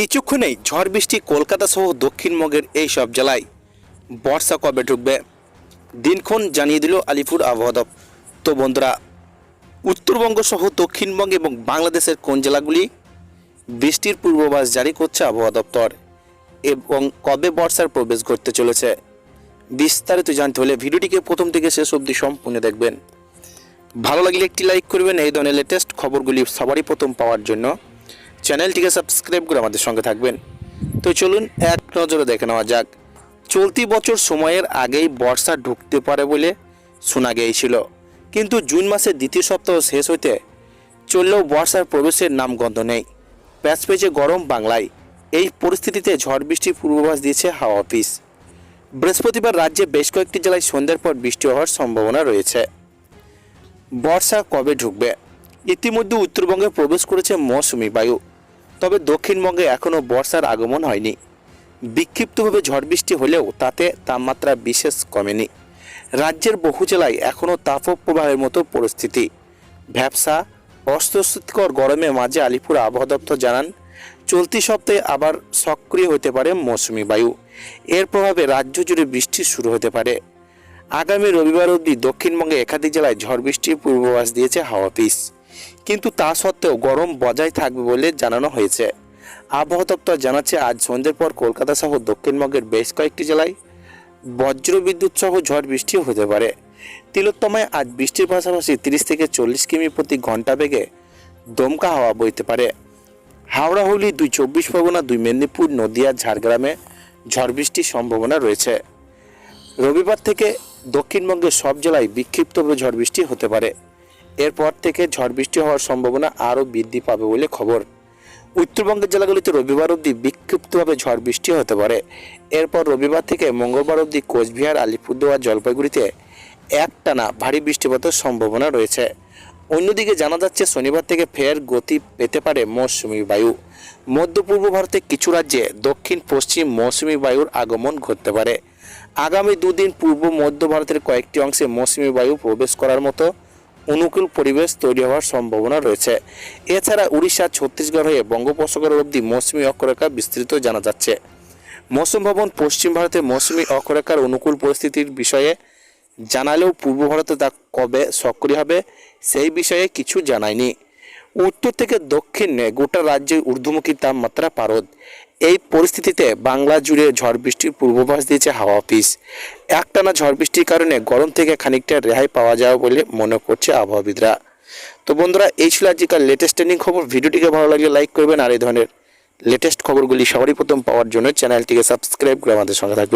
কিছুক্ষণেই ঝড় বৃষ্টি কলকাতা সহ দক্ষিণবঙ্গের এই সব জেলায়। বর্ষা কবে ঢুকবে? দিনক্ষণ জানিয়ে দিল আলিপুর আবহাওয়া দপ্তর। তো বন্ধুরা, উত্তরবঙ্গ সহ দক্ষিণবঙ্গ এবং বাংলাদেশের কোন জেলাগুলি বৃষ্টির পূর্বাভাস জারি করছে আবহাওয়া দপ্তর এবং কবে বর্ষার প্রবেশ ঘটতে চলেছে? বিস্তারিত জানতে হলে ভিডিওটিকে প্রথম থেকে শেষ অবধি সম্পূর্ণ দেখবেন। ভালো লাগলে একটি লাইক করবেন। এই ধরনের লেটেস্ট খবরগুলি সবারই প্রথম পাওয়ার জন্য। চ্যানেলটিকে সাবস্ক্রাইব করে আমাদের সঙ্গে থাকবেন। তো চলুন, এক নজরে দেখে নেওয়া যাক। চলতি বছর সময়ের আগেই বর্ষা ঢুকতে পারে বলে শোনা গিয়েছিল। কিন্তু জুন মাসের দ্বিতীয় সপ্তাহ শেষ হইতে চললেও বর্ষার প্রবেশের নামগন্ধ নেই। প্যাচ পেঁচে গরম বাংলায় এই পরিস্থিতিতে ঝড় বৃষ্টির পূর্বাভাস দিয়েছে হাওয়া অফিস। বৃহস্পতিবার রাজ্যে বেশ কয়েকটি জেলায় সন্ধ্যার পর বৃষ্টি হওয়ার সম্ভাবনা রয়েছে। বর্ষা কবে ঢুকবে? ইতিমধ্যে উত্তরবঙ্গে প্রবেশ করেছে মৌসুমি বায়ু। তবে দক্ষিণবঙ্গে এখনও বর্ষার আগমন হয়নি। বিক্ষিপ্তভাবে ঝড় বৃষ্টি হলেও তাতে তাপমাত্রা বিশেষ কমেনি। রাজ্যের বহু জেলায় এখনও তাপপ্রবাহের মতো পরিস্থিতি। ভ্যাবসা, অস্বস্তিকর গরমে মাঝে আলিপুর আবহাওয়া দপ্তর জানান, চলতি সপ্তাহে আবার সক্রিয় হতে পারে মৌসুমি বায়ু। এর প্রভাবে রাজ্য জুড়ে বৃষ্টি শুরু হতে পারে। আগামী রবিবার অবধি দক্ষিণবঙ্গে একাধিক জেলায় ঝড় বৃষ্টির পূর্বাভাস দিয়েছে হাওয়া অফিস। কিন্তু তা সত্ত্বেও গরম বজায় থাকবে বলে জানানো হয়েছে। আবহাওয়া দপ্তর জানাচ্ছে, আজ সন্ধ্যের পর কলকাতা সহ দক্ষিণবঙ্গের বেশ কয়েকটি জেলায় বজ্র বিদ্যুৎ সহ ঝড় বৃষ্টিও হতে পারে। তিলোত্তমায় আজ বৃষ্টির পাশাপাশি তিরিশ থেকে চল্লিশ কিমি প্রতি ঘণ্টা বেগে দমকা হাওয়া বইতে পারে। হাওড়া, হুগলি, দুই চব্বিশ পরগনা, দুই মেদিনীপুর, নদিয়া, ঝাড়গ্রামে ঝড় বৃষ্টির সম্ভাবনা রয়েছে। রবিবার থেকে দক্ষিণবঙ্গের সব জেলায় বিক্ষিপ্তভাবে ঝড় বৃষ্টি হতে পারে। এরপর থেকে ঝড় বৃষ্টি হওয়ার সম্ভাবনা আরও বৃদ্ধি পাবে বলে খবর। উত্তরবঙ্গের জেলাগুলিতে রবিবার অবধি বিক্ষিপ্তভাবে ঝড় বৃষ্টি হতে পারে। এরপর রবিবার থেকে মঙ্গলবার অবধি কোচবিহার, আলিপুরদুয়ার, জলপাইগুড়িতে একটানা ভারী বৃষ্টিপাতের সম্ভাবনা রয়েছে। অন্যদিকে জানা যাচ্ছে, শনিবার থেকে ফের গতি পেতে পারে মৌসুমি বায়ু। মধ্য পূর্ব ভারতের কিছু রাজ্যে দক্ষিণ পশ্চিম মৌসুমি বায়ুর আগমন ঘটতে পারে। আগামী দুদিন পূর্ব মধ্য ভারতের কয়েকটি অংশে মৌসুমি বায়ু প্রবেশ করার মতো অনুকূল পরিবেশ তৈরি হওয়ার সম্ভাবনা রয়েছে। এছাড়া উড়িষ্যা, ছত্তিশগড় হয়ে বঙ্গোপসাগর অবধি মৌসুমি অক্ষরেখা বিস্তৃত জানা যাচ্ছে। মৌসুম ভবন পশ্চিম ভারতে মৌসুমি অক্ষরেখার অনুকূল পরিস্থিতির বিষয়ে জানালেও পূর্ব ভারতে তা কবে সক্রিয় হবে, সেই বিষয়ে কিছু জানায়নি। উত্তর থেকে দক্ষিণে গোটা রাজ্যে ঊর্ধ্বমুখী তাপমাত্রা পারদ। এই পরিস্থিতিতে বাংলা জুড়ে ঝড় বৃষ্টির পূর্বাভাস দিয়েছে হাওয়া অফিস। একটানা ঝড় বৃষ্টির কারণে গরম থেকে খানিকটা রেহাই পাওয়া যাবে বলে মনে করছে আবহাওয়াবিদরা। তো বন্ধুরা, এই ছিল আজকাল লেটেস্ট ট্রেন্ডিং খবর। ভিডিওটিকে ভালো লাগলে লাইক করবেন আর এই ধরনের লেটেস্ট খবরগুলি সবারই প্রথম পাওয়ার জন্য চ্যানেলটিকে সাবস্ক্রাইব করে আমাদের সঙ্গে থাকবেন।